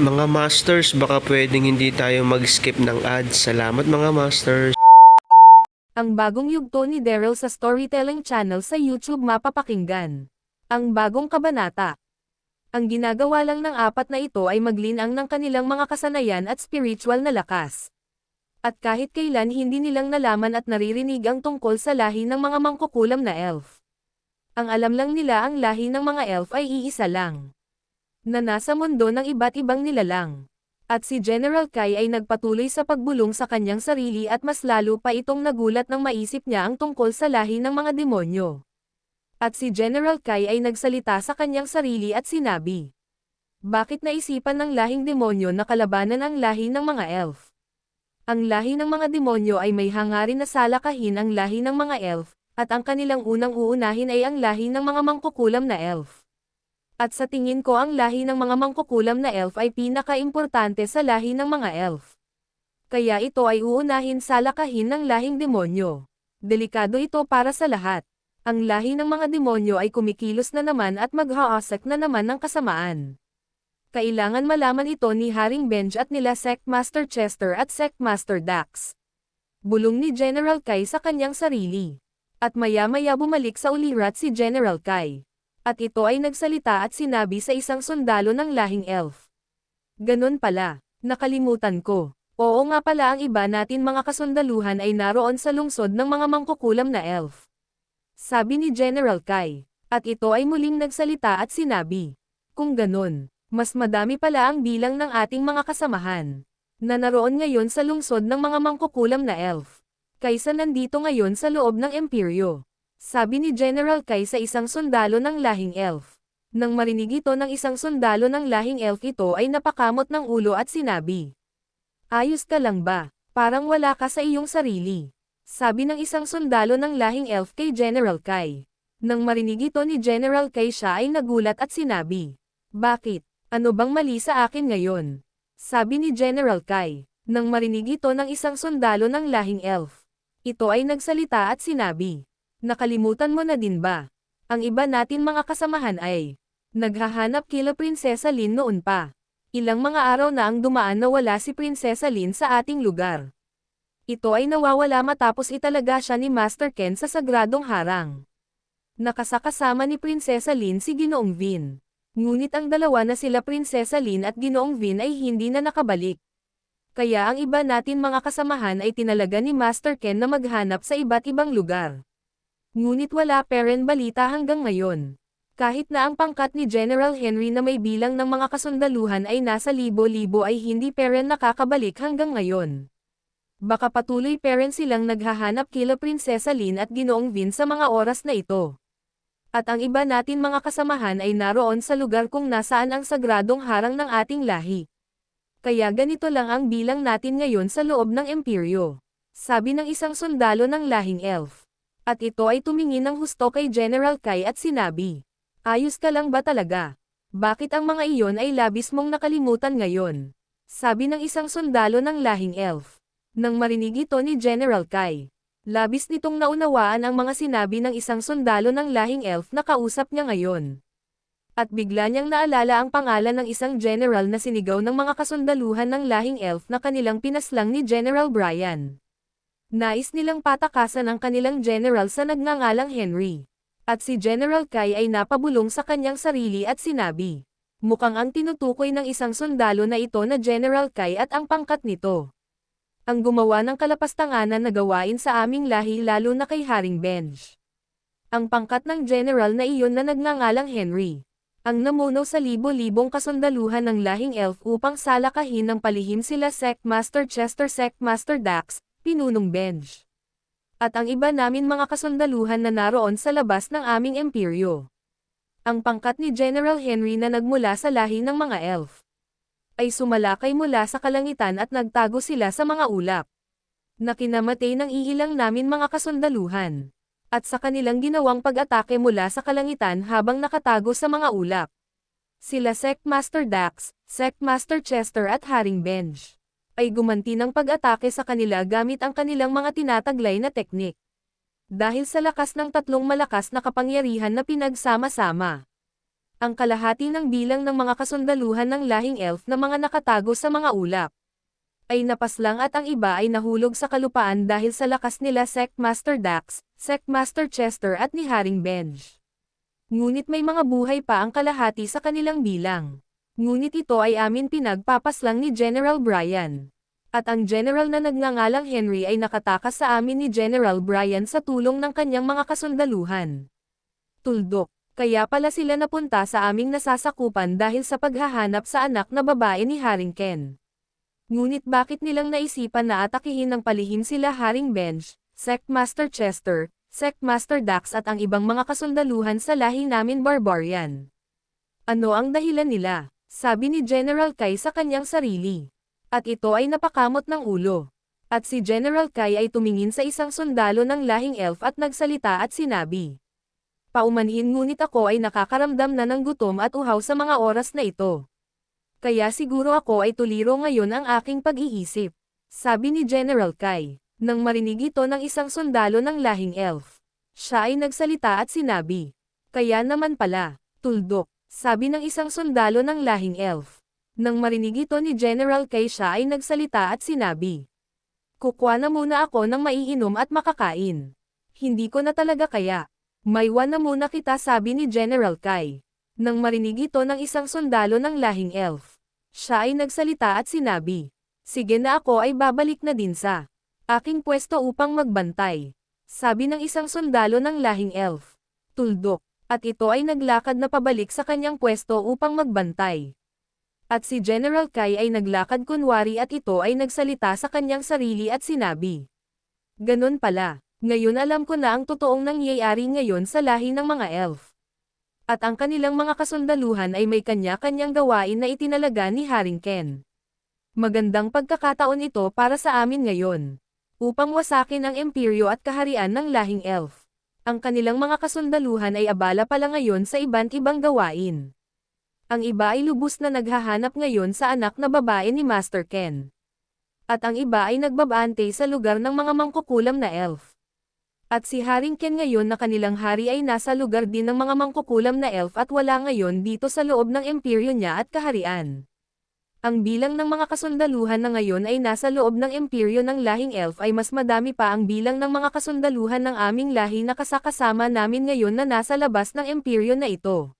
Mga Masters, baka pwedeng hindi tayo mag-skip ng ads. Salamat mga Masters. Ang bagong yugto ni Daryl sa Storytelling Channel sa YouTube mapapakinggan. Ang bagong kabanata. Ang ginagawa lang ng apat na ito ay maglinang ng kanilang mga kasanayan at spiritual na lakas. At kahit kailan hindi nilang nalaman at naririnig ang tungkol sa lahi ng mga mangkukulam na elf. Ang alam lang nila ang lahi ng mga elf ay iisa lang. Na nasa mundo ng iba't ibang nilalang. At si General Kai ay nagpatuloy sa pagbulong sa kanyang sarili at mas lalo pa itong nagulat nang maisip niya ang tungkol sa lahi ng mga demonyo. At si General Kai ay nagsalita sa kanyang sarili at sinabi, Bakit naisipan ng lahing demonyo na kalabanan ang lahi ng mga elf? Ang lahi ng mga demonyo ay may hangarin na salakahin ang lahi ng mga elf, at ang kanilang unang uunahin ay ang lahi ng mga mangkukulam na elf. At sa tingin ko ang lahi ng mga mangkukulam na elf ay pinaka-importante sa lahi ng mga elf. Kaya ito ay uunahin sa lakahin ng lahing demonyo. Delikado ito para sa lahat. Ang lahi ng mga demonyo ay kumikilos na naman at maghaasak na naman ng kasamaan. Kailangan malaman ito ni Haring Benj at nila Sect Master Chester at Sect Master Dax. Bulong ni General Kai sa kanyang sarili. At maya-maya bumalik sa ulirat si General Kai. At ito ay nagsalita at sinabi sa isang sundalo ng lahing elf. Ganon pala, nakalimutan ko. Oo nga pala ang iba natin mga kasundaluhan ay naroon sa lungsod ng mga mangkukulam na elf. Sabi ni General Kai. At ito ay muling nagsalita at sinabi. Kung ganon, mas madami pala ang bilang ng ating mga kasamahan. Na naroon ngayon sa lungsod ng mga mangkukulam na elf. Kaysa nandito ngayon sa loob ng imperyo. Sabi ni General Kai sa isang sundalo ng lahing elf. Nang marinig ito ng isang sundalo ng lahing elf ito ay napakamot ng ulo at sinabi. Ayos ka lang ba? Parang wala ka sa iyong sarili. Sabi ng isang sundalo ng lahing elf kay General Kai. Nang marinig ito ni General Kai siya ay nagulat at sinabi. Bakit? Ano bang mali sa akin ngayon? Sabi ni General Kai. Nang marinig ito ng isang sundalo ng lahing elf. Ito ay nagsalita at sinabi. Nakalimutan mo na din ba? Ang iba natin mga kasamahan ay naghahanap kila Prinsesa Lin noon pa. Ilang mga araw na ang dumaan na wala si Prinsesa Lin sa ating lugar. Ito ay nawawala matapos italaga siya ni Master Ken sa sagradong harang. Nakasakasama ni Prinsesa Lin si Ginoong Vin. Ngunit ang dalawa na sila Prinsesa Lin at Ginoong Vin ay hindi na nakabalik. Kaya ang iba natin mga kasamahan ay tinalaga ni Master Ken na maghanap sa iba't ibang lugar. Ngunit wala pa rin balita hanggang ngayon. Kahit na ang pangkat ni General Henry na may bilang ng mga kasundaluhan ay nasa libo-libo ay hindi pa rin nakakabalik hanggang ngayon. Baka patuloy pa rin silang naghahanap kila Prinsesa Lin at Ginoong Vin sa mga oras na ito. At ang iba natin mga kasamahan ay naroon sa lugar kung nasaan ang sagradong harang ng ating lahi. Kaya ganito lang ang bilang natin ngayon sa loob ng imperyo. Sabi ng isang sundalo ng lahing elf. At ito ay tumingin ng husto kay General Kai at sinabi. Ayos ka lang ba talaga? Bakit ang mga iyon ay labis mong nakalimutan ngayon? Sabi ng isang sundalo ng lahing elf. Nang marinig ito ni General Kai. Labis nitong naunawaan ang mga sinabi ng isang sundalo ng lahing elf na kausap niya ngayon. At bigla niyang naalala ang pangalan ng isang general na sinigaw ng mga kasundaluhan ng lahing elf na kanilang pinaslang ni General Brian. Nais nilang patakasan ang kanilang general sa nagngangalang Henry. At si General Kai ay napabulong sa kanyang sarili at sinabi. Mukhang ang tinutukoy ng isang sundalo na ito na General Kai at ang pangkat nito. Ang gumawa ng kalapastanganan na gawain sa aming lahi lalo na kay Haring Benj. Ang pangkat ng general na iyon na nagngangalang Henry. Ang namuno sa libo-libong kasundaluhan ng lahing elf upang salakahin ng palihim sila Sectmaster Chester Sectmaster Dax, Pinunong Benj. At ang iba namin mga kasundaluhan na naroon sa labas ng aming imperyo. Ang pangkat ni General Henry na nagmula sa lahi ng mga elf ay sumalakay mula sa kalangitan at nagtago sila sa mga ulap. Na kinamatay ng iilang namin mga kasundaluhan. At sa kanilang ginawang pag-atake mula sa kalangitan habang nakatago sa mga ulap. Sila Sectmaster Dax, Sectmaster Chester at Haring Benj ay gumanti ng pag-atake sa kanila gamit ang kanilang mga tinataglay na teknik. Dahil sa lakas ng tatlong malakas na kapangyarihan na pinagsama-sama. Ang kalahati ng bilang ng mga kasundaluhan ng lahing elf na mga nakatago sa mga ulap ay napaslang at ang iba ay nahulog sa kalupaan dahil sa lakas nila Sectmaster Dax, Sectmaster Chester at ni Haring Benj. Ngunit may mga buhay pa ang kalahati sa kanilang bilang. Ngunit ito ay amin pinagpapaslang ni General Bryan. At ang general na nagngangalang Henry ay nakatakas sa amin ni General Bryan sa tulong ng kanyang mga kasundaluhan. Tuldok, kaya pala sila napunta sa aming nasasakupan dahil sa paghahanap sa anak na babae ni Haring Ken. Ngunit bakit nilang naisipan na atakihin ng palihim sila Haring Bench, Sectmaster Chester, Sectmaster Dax at ang ibang mga kasundaluhan sa lahi namin barbarian? Ano ang dahilan nila? Sabi ni General Kai sa kanyang sarili. At ito ay napakamot ng ulo. At si General Kai ay tumingin sa isang sundalo ng lahing elf at nagsalita at sinabi. Paumanhin ngunit ako ay nakakaramdam na ng gutom at uhaw sa mga oras na ito. Kaya siguro ako ay tuliro ngayon ang aking pag-iisip. Sabi ni General Kai. Nang marinig ito ng isang sundalo ng lahing elf. Siya ay nagsalita at sinabi. Kaya naman pala, tuldok, sabi ng isang sundalo ng lahing elf. Nang marinig ito ni General Kay siya ay nagsalita at sinabi. Kukwa na muna ako ng maiinom at makakain. Hindi ko na talaga kaya. Maywan na muna kita sabi ni General Kai. Nang marinig ito ng isang sundalo ng lahing elf. Siya ay nagsalita at sinabi. Sige na ako ay babalik na din sa aking pwesto upang magbantay. Sabi ng isang sundalo ng lahing elf. Tuldok. At ito ay naglakad na pabalik sa kanyang pwesto upang magbantay. At si General Kai ay naglakad kunwari at ito ay nagsalita sa kanyang sarili at sinabi. Ganon pala, ngayon alam ko na ang totoong nangyayari ngayon sa lahi ng mga elf. At ang kanilang mga kasundaluhan ay may kanya-kanyang gawain na itinalaga ni Haring Ken. Magandang pagkakataon ito para sa amin ngayon. Upang wasakin ang imperyo at kaharian ng lahing elf. Ang kanilang mga kasundaluhan ay abala pala ngayon sa iba't ibang gawain. Ang iba ay lubos na naghahanap ngayon sa anak na babae ni Master Ken. At ang iba ay nagbabante sa lugar ng mga mangkukulam na elf. At si Haring Ken ngayon na kanilang hari ay nasa lugar din ng mga mangkukulam na elf at wala ngayon dito sa loob ng imperyo niya at kaharian. Ang bilang ng mga kasundaluhan na ngayon ay nasa loob ng imperyo ng lahing elf ay mas madami pa ang bilang ng mga kasundaluhan ng aming lahi na kasakasama namin ngayon na nasa labas ng imperyo na ito.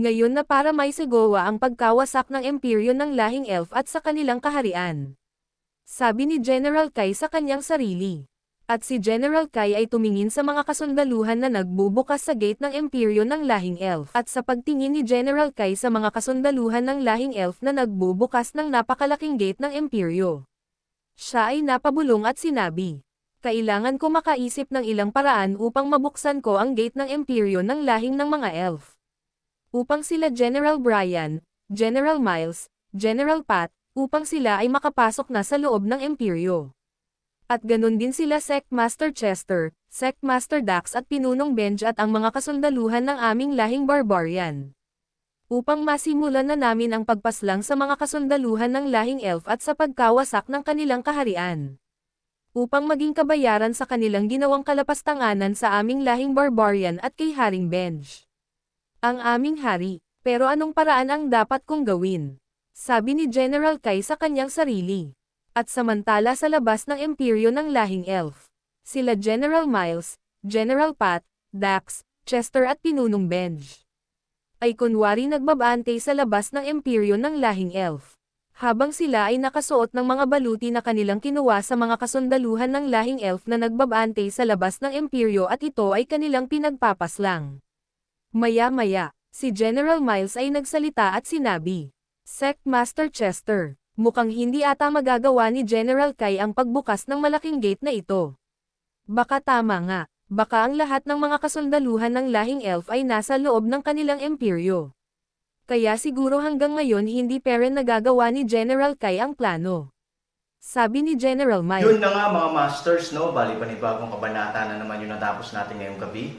Ngayon na para may sigawa ang pagkawasak ng imperyo ng lahing elf at sa kanilang kaharian. Sabi ni General Kai sa kanyang sarili. At si General Kai ay tumingin sa mga kasundaluhan na nagbubukas sa gate ng imperyo ng lahing elf. At sa pagtingin ni General Kai sa mga kasundaluhan ng lahing elf na nagbubukas ng napakalaking gate ng imperyo. Siya ay napabulong at sinabi. Kailangan ko makaisip ng ilang paraan upang mabuksan ko ang gate ng imperyo ng lahing ng mga elf upang sila General Bryan, General Miles, General Pat, upang sila ay makapasok na sa loob ng imperyo. At ganun din sila Sectmaster Chester, Sectmaster Dax at Pinunong Benj at ang mga kasundaluhan ng aming lahing barbarian. Upang masimulan na namin ang pagpaslang sa mga kasundaluhan ng lahing elf at sa pagkawasak ng kanilang kaharian. Upang maging kabayaran sa kanilang ginawang kalapastanganan sa aming lahing barbarian at kay Haring Benj. Ang aming hari, pero anong paraan ang dapat kong gawin? Sabi ni General Kai sa kanyang sarili. At samantala sa labas ng imperyo ng lahing elf. Sila General Miles, General Pat, Dax, Chester at Pinunong Benj. ay kunwari nagbabante sa labas ng imperyo ng lahing elf. Habang sila ay nakasuot ng mga baluti na kanilang kinuha sa mga kasundaluhan ng lahing elf na nagbabante sa labas ng imperyo at ito ay kanilang pinagpapaslang. Maya-maya, si General Miles ay nagsalita at sinabi, Sect Master Chester, mukhang hindi ata magagawa ni General Kai ang pagbukas ng malaking gate na ito. Baka tama nga, baka ang lahat ng mga kasundaluhan ng lahing elf ay nasa loob ng kanilang imperyo. Kaya siguro hanggang ngayon hindi peren nagagawa ni General Kai ang plano. Sabi ni General Miles. Yun na nga mga masters, no? Bali panibagong kabanata na naman yung natapos natin ngayong gabi.